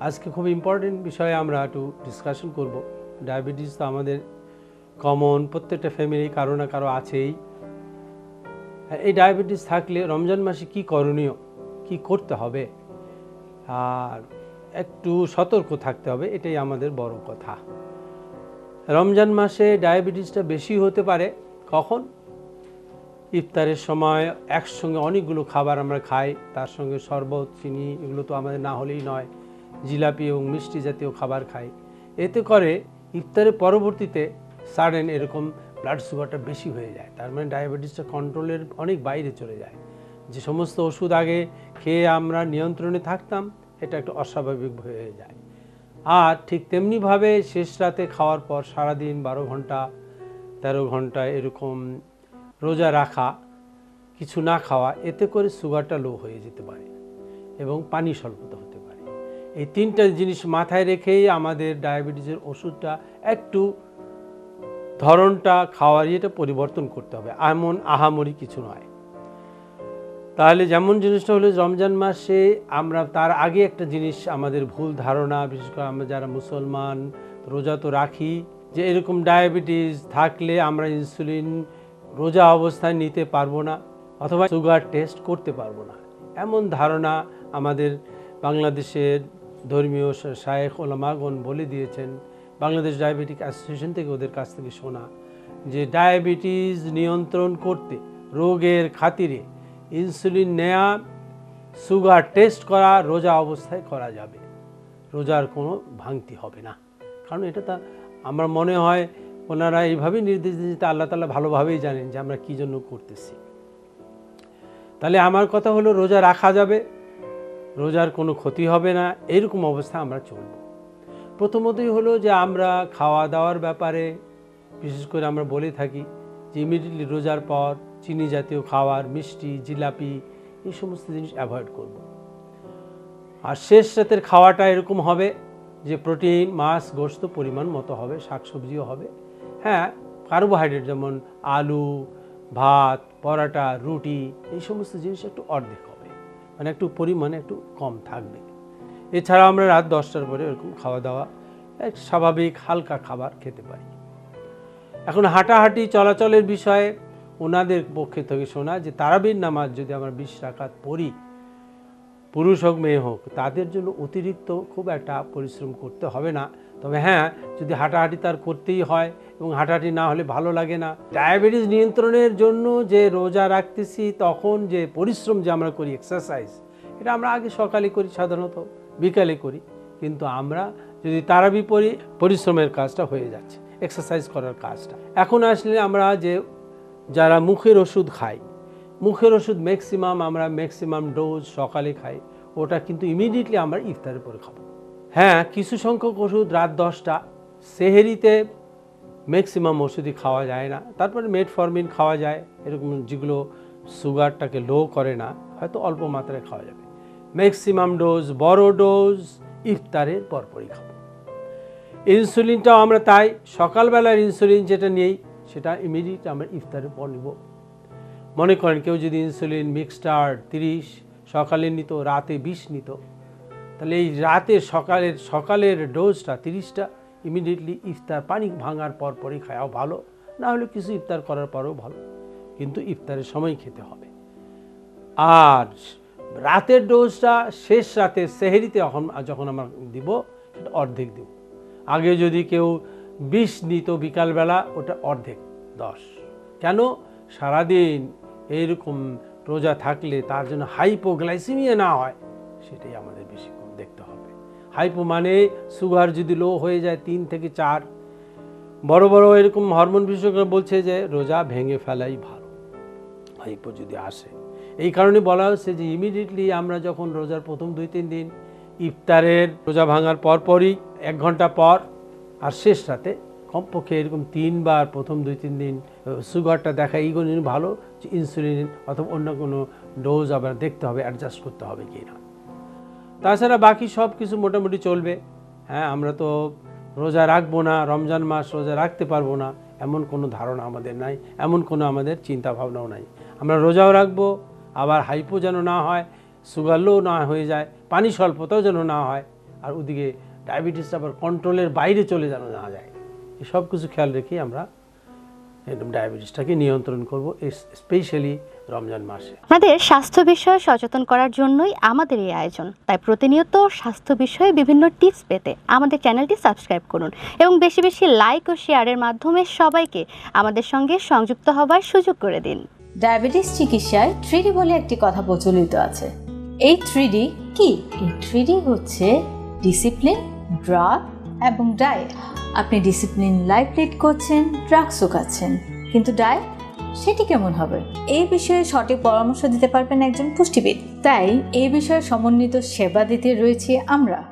আজকে খুব ইম্পর্টেন্ট বিষয়ে আমরা একটু ডিসকাশন করব। ডায়াবেটিস তো আমাদের কমন প্রত্যেকটা ফ্যামিলি কারও না কারও আছেই। এই ডায়াবেটিস থাকলে রমজান মাসে কি করণীয়? কি করতে হবে? আর একটু সতর্ক থাকতে হবে, এটাই আমাদের বড় কথা। রমজান মাসে ডায়াবেটিসটা বেশি হতে পারে। কখন? ইফতারের সময় একসঙ্গে অনেকগুলো খাবার আমরা খাই। তার সঙ্গে শরবত, চিনি এগুলো তো আমাদের না হলেই নয়। জিলাপি এবং মিষ্টি জাতীয় খাবার খাই। এতে করে ইফতারের পরবর্তীতে সাডেন এরকম ব্লাড সুগারটা বেশি হয়ে যায়। তার মানে ডায়াবেটিসটা কন্ট্রোলের অনেক বাইরে চলে যায়। যে সমস্ত ওষুধ আগে খেয়ে আমরা নিয়ন্ত্রণে থাকতাম, এটা একটু অস্বাভাবিক হয়ে যায়। আর ঠিক তেমনিভাবে শেষ রাতে খাওয়ার পর সারাদিন বারো ঘণ্টা, তেরো ঘণ্টা এরকম রোজা রাখা, কিছু না খাওয়া, এতে করে সুগারটা লো হয়ে যেতে পারে এবং পানি স্বল্পতা হতে পারে। এই তিনটা জিনিস মাথায় রেখেই আমাদের ডায়াবেটিসের ওষুধটা একটু ধরনটা খাওয়ার ইয়েটা পরিবর্তন করতে হবে, এমন আহামরি কিছু নয়। তাহলে যেমন জিনিসটা হলো, রমজান মাসে আমরা তার আগে একটা জিনিস, আমাদের ভুল ধারণা, বিশেষ করে আমরা যারা মুসলমান, রোজা তো রাখি, যে এরকম ডায়াবেটিস থাকলে আমরা ইনসুলিন রোজা অবস্থায় নিতে পারব না অথবা সুগার টেস্ট করতে পারব না। এমন ধারণা আমাদের বাংলাদেশের ধর্মীয় শায়েখ ওলামাগণ বলে দিয়েছেন। বাংলাদেশ ডায়াবেটিক অ্যাসোসিয়েশন থেকে ওদের কাছ থেকে শোনা যে ডায়াবেটিস নিয়ন্ত্রণ করতে রোগের খাতিরে ইনসুলিন নেয়া, সুগার টেস্ট করা, রোজা অবস্থায় করা যাবে। রোজার কোনো ভাঙতি হবে না। কারণ এটা তা, আমার মনে হয় ওনারা এইভাবেই নির্দেশ দিতে আল্লাহ তালা ভালোভাবেই জানেন যে আমরা কী জন্য করতেছি। তাহলে আমার কথা হলো, রোজা রাখা যাবে, রোজার কোনো ক্ষতি হবে না, এরকম অবস্থা আমরা চলব। প্রথমতই হলো যে আমরা খাওয়া দাওয়ার ব্যাপারে, বিশেষ করে আমরা বলে থাকি যে ইমিডিয়েটলি রোজার পর চিনি জাতীয় খাবার, মিষ্টি, জিলাপি, এই সমস্ত জিনিস অ্যাভয়েড করব। আর শেষ রাতের খাওয়াটা এরকম হবে যে প্রোটিন মাছ গোস্ত পরিমাণ মতো হবে, শাকসবজিও হবে। হ্যাঁ কার্বোহাইড্রেট যেমন আলু, ভাত, পরাটা, রুটি, এই সমস্ত জিনিস একটু অর্ধেক হবে। মানে একটু পরিমাণে একটু কম থাকবে। এছাড়া আমরা রাত দশটার পরে এরকম খাওয়া দাওয়া এক স্বাভাবিক হালকা খাবার খেতে পারি। এখন হাঁটাহাঁটি চলাচলের বিষয়ে ওনাদের পক্ষে থেকে শোনা যে তারাবির নামাজ যদি আমরা বিশ রাকাত পড়ি, পুরুষ হোক, মেয়ে হোক, তাদের জন্য অতিরিক্ত খুব একটা পরিশ্রম করতে হবে না। তবে হ্যাঁ যদি হাঁটাহাঁটি তার করতেই হয় এবং হাঁটাহাঁটি না হলে ভালো লাগে না। ডায়াবেটিস নিয়ন্ত্রণের জন্য যে রোজা রাখতেছি তখন যে পরিশ্রম যে আমরা করি এক্সারসাইজ এটা আমরা আগে সকালে করি সাধারণত, বিকালে করি। কিন্তু আমরা যদি তারাবি পড়ি পরিশ্রমের কাজটা হয়ে যাচ্ছে এক্সারসাইজ করার কাজটা। এখন আসলে আমরা যে যারা মুখের ওষুধ খাই, মুখের ওষুধ ম্যাক্সিমাম আমরা ম্যাক্সিমাম ডোজ সকালে খাই, ওটা কিন্তু ইমিডিয়েটলি আমরা ইফতারের পরে খাব। হ্যাঁ কিছু সংখ্যক ওষুধ রাত দশটা। সেহেরিতে ম্যাক্সিমাম ওষুধই খাওয়া যায় না। তারপরে মেটফরমিন খাওয়া যায়, এরকম যেগুলো সুগারটাকে লো করে না, হয়তো অল্প মাত্রায় খাওয়া যাবে। ম্যাক্সিমাম ডোজ বড় ডোজ ইফতারের পরপরই খাব। ইনসুলিনটাও আমরা তাই, সকালবেলার ইনসুলিন যেটা নেই, সেটা ইমিডিয়েট আমরা ইফতারের পর নিব। মনে করেন কেউ যদি ইনসুলিন মিক্সটার তিরিশ, সকালে নিত, রাতে বিশ নিত তাহলে এই রাতের সকালের সকালের ডোজটা তিরিশটা ইমিডিয়েটলি ইফতার, পানি ভাঙার পর পরই খাওয়া ভালো, না হলে কিছু ইফতার করার পরেও ভালো, কিন্তু ইফতারের সময় খেতে হবে। আর রাতের ডোজটা শেষ রাতে সেহেরিতে যখন আমরা দিব, সেটা অর্ধেক দেব। আগে যদি কেউ বিষ নিত বিকালবেলা, ওটা অর্ধেক, দশ। কেন? সারাদিন এইরকম রোজা থাকলে তার জন্য হাইপোগ্লাইসিমিয়া না হয়। সেটাই আমাদের বেশি দেখতে হবে। হাইপো মানে সুগার যদি লো হয়ে যায় তিন থেকে চার, বড় বড় এরকম হরমোন বিশেষজ্ঞ বলছে যে রোজা ভেঙে ফেলাই ভালো। হাইপো যদি আসে, এই কারণে বলা হচ্ছে যে ইমিডিয়েটলি আমরা যখন রোজার প্রথম দুই তিন দিন ইফতারের রোজা ভাঙার পরপরই এক ঘণ্টা পর আর শেষ রাতে কমপক্ষে এরকম তিনবার প্রথম দুই তিন দিন সুগারটা দেখা এইগুলো ভালো ইনসুলিন অথবা অন্য কোনো ডোজ আবার দেখতে হবে অ্যাডজাস্ট করতে হবে কি না তাছাড়া বাকি সব কিছু মোটামুটি চলবে। হ্যাঁ আমরা তো রোজা রাখব না, রমজান মাস রোজা রাখতে পারব না, এমন কোনো ধারণা আমাদের নাই, এমন কোনো আমাদের চিন্তা ভাবনাও নাই। আমরা রোজাও রাখব, আবার হাইপো যেন না হয়, সুগার লো না হয়ে যায়, পানি স্বল্পতাও যেন না হয়, আর ওদিকে ডায়াবেটিসটা আবার কন্ট্রোলের বাইরে চলে যেন না যায়। এই সব কিছু খেয়াল রেখেই আমরা ডায়াবেটিসটাকে নিয়ন্ত্রণ করব স্পেশালি রমজান মাসে। আপনাদের স্বাস্থ্য বিষয়ে সচেতন করার জন্যই আমাদের এই আয়োজন। তাই প্রতিনিয়ত স্বাস্থ্য বিষয়ে বিভিন্ন টিপস পেতে আমাদের চ্যানেলটি সাবস্ক্রাইব করুন এবং বেশি বেশি লাইক ও শেয়ারের মাধ্যমে সবাইকে আমাদের সঙ্গে সংযুক্ত হবার সুযোগ করে দিন। ডায়াবেটিস চিকিৎসায় থ্রিডি বলে একটি কথা প্রচলিত আছে। এই থ্রিডি কি? এই থ্রিডি হচ্ছে ডিসিপ্লিন ড্রাগ এবং ডায়েট আপনি ডিসিপ্লিন লাইফ লিড করছেন ড্রাগসও খাচ্ছেন। কিন্তু ডায়েট সেটি কেমন হবে? এই বিষয়ে সঠিক পরামর্শ দিতে পারবেন একজন পুষ্টিবিদ। তাই এই বিষয়ে সমন্বিত সেবা দিতে রয়েছি আমরা।